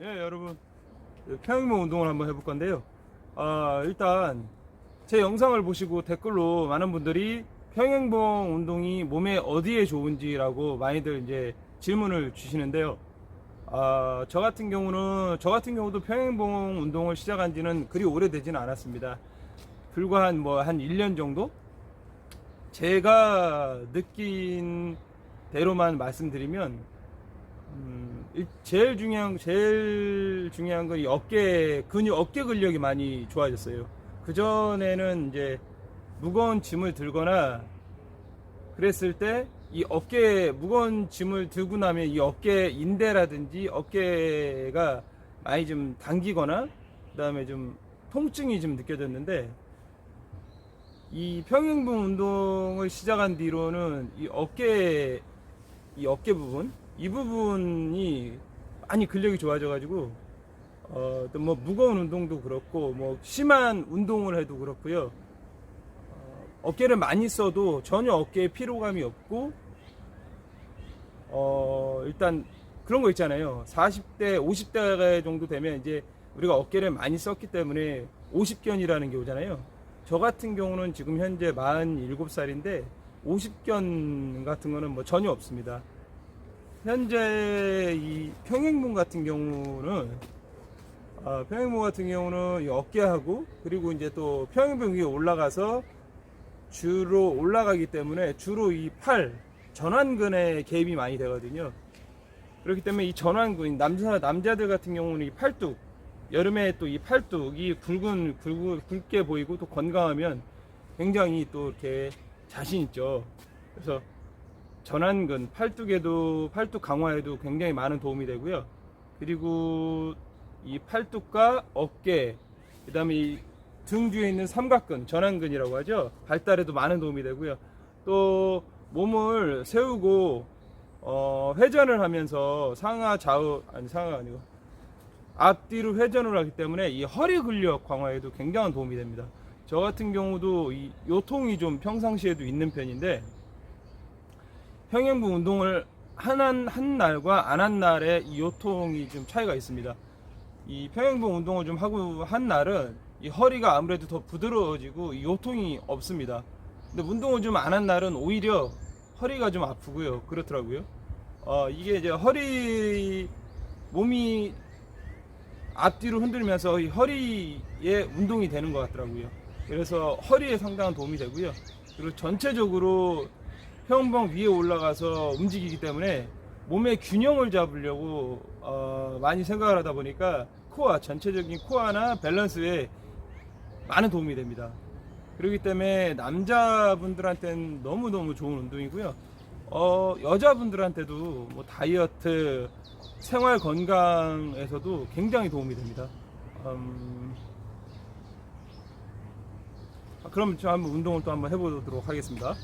예, 여러분. 평행봉 운동을 한번 해볼 건데요. 아, 일단 제 영상을 보시고 댓글로 많은 분들이 평행봉 운동이 몸에 어디에 좋은지라고 많이들 이제 질문을 주시는데요. 아, 저 같은 경우는 저 같은 경우도 평행봉 운동을 시작한 지는 그리 오래되지는 않았습니다. 불과 한 뭐 한 1년 정도? 제가 느낀 대로만 말씀드리면 음, 일- 제일 중요한 제일 중요한 건 이 어깨 근육 어깨 근력이 많이 좋아졌어요. 그 전에는 이제 무거운 짐을 들거나 그랬을 때 이 어깨 무거운 짐을 들고 나면 이 어깨 인대라든지 어깨가 많이 좀 당기거나 그다음에 좀 통증이 좀 느껴졌는데 이 평행봉 운동을 시작한 뒤로는 이 어깨 이 어깨 부분 이 부분이 많이 근력이 좋아져 가지고 어, 또 뭐 무거운 운동도 그렇고 뭐 심한 운동을 해도 그렇고요. 어, 어깨를 많이 써도 전혀 어깨에 피로감이 없고 어, 일단 그런 거 있잖아요. 40대, 50대 정도 되면 이제 우리가 어깨를 많이 썼기 때문에 50견이라는 게 오잖아요. 저 같은 경우는 지금 현재 47살인데 50견 같은 거는 뭐 전혀 없습니다. 현재 이 평행봉 같은 경우는 아, 평행봉 같은 경우는 이 어깨하고 그리고 이제 또 평행봉 위에 올라가서 주로 올라가기 때문에 주로 이 팔 전완근에 개입이 많이 되거든요. 그렇기 때문에 이 전완근 남자 남자들 같은 경우는 이 팔뚝 여름에 또 이 팔뚝이 굵은 굵은 굵게 보이고 또 건강하면 굉장히 또 이렇게 자신 있죠. 그래서 전완근 팔뚝에도 팔뚝 강화에도 굉장히 많은 도움이 되고요. 그리고 이 팔뚝과 어깨 그다음에 이 등 뒤에 있는 삼각근 전완근이라고 하죠. 발달에도 많은 도움이 되고요. 또 몸을 세우고 어, 회전을 하면서 상하 좌우 아니 상하가 아니고 앞뒤로 회전을 하기 때문에 이 허리 근력 강화에도 굉장한 도움이 됩니다. 저 같은 경우도 이 요통이 좀 평상시에도 있는 편인데 평행부 운동을 한, 한 날과 안 한 날의 이 요통이 좀 차이가 있습니다. 이 평행부 운동을 좀 하고 한 날은 이 허리가 아무래도 더 부드러워지고 이 요통이 없습니다. 근데 운동을 좀 안 한 날은 오히려 허리가 좀 아프고요. 그렇더라고요. 어, 이게 이제 허리 몸이 앞뒤로 흔들면서 이 허리에 운동이 되는 것 같더라고요. 그래서 허리에 상당한 도움이 되고요. 그리고 전체적으로 평범 위에 올라가서 움직이기 때문에 몸의 균형을 잡으려고 어, 많이 생각을 하다 보니까 코어 전체적인 코어나 밸런스에 많은 도움이 됩니다. 그렇기 때문에 남자분들한테는 너무너무 좋은 운동이고요. 어, 여자분들한테도 뭐 다이어트, 생활 건강에서도 굉장히 도움이 됩니다. 음, 아, 그럼 저 한번 운동을 또 한번 해보도록 하겠습니다.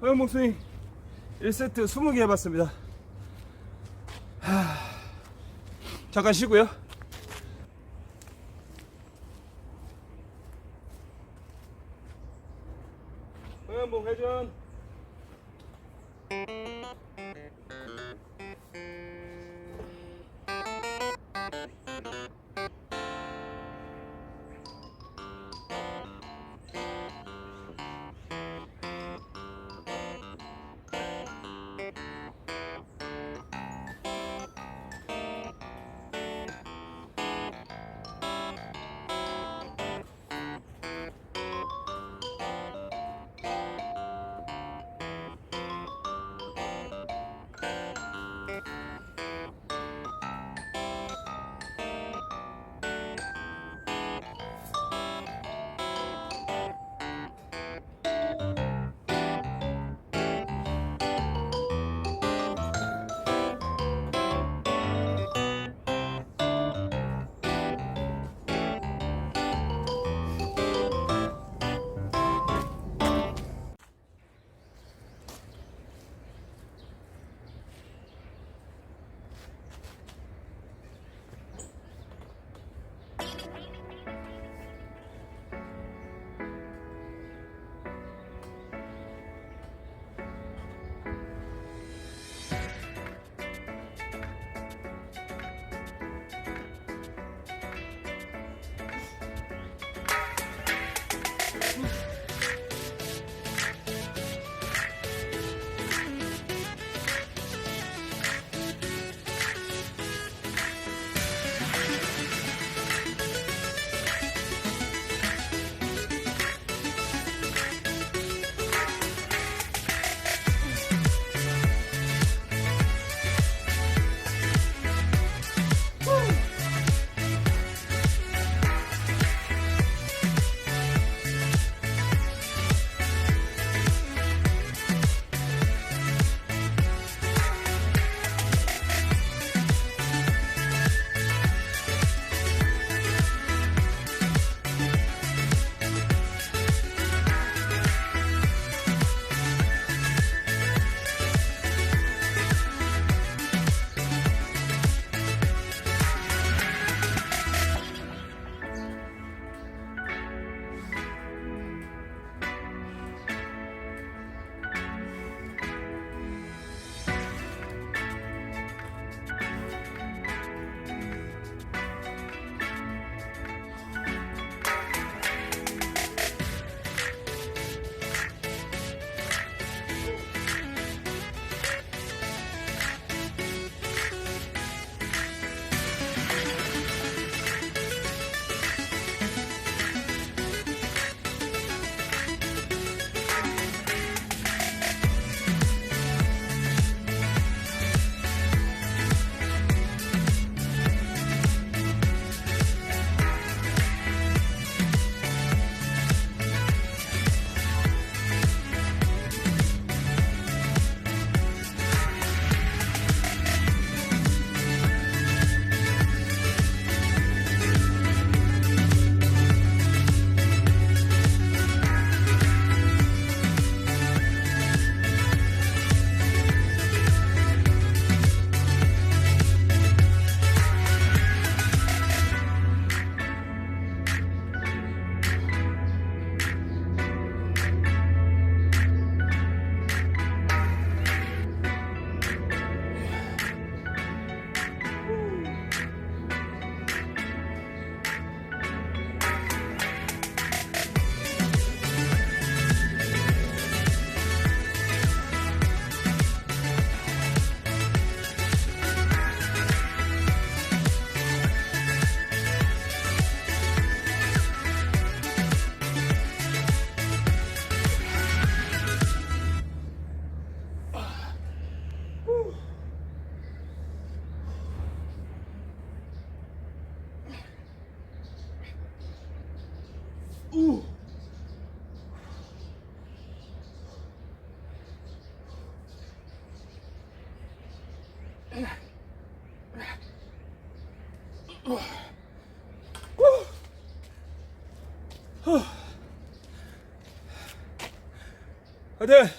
허영목 스윙 1세트 20개 해봤습니다. 하... 잠깐 쉬고요. oh you doing?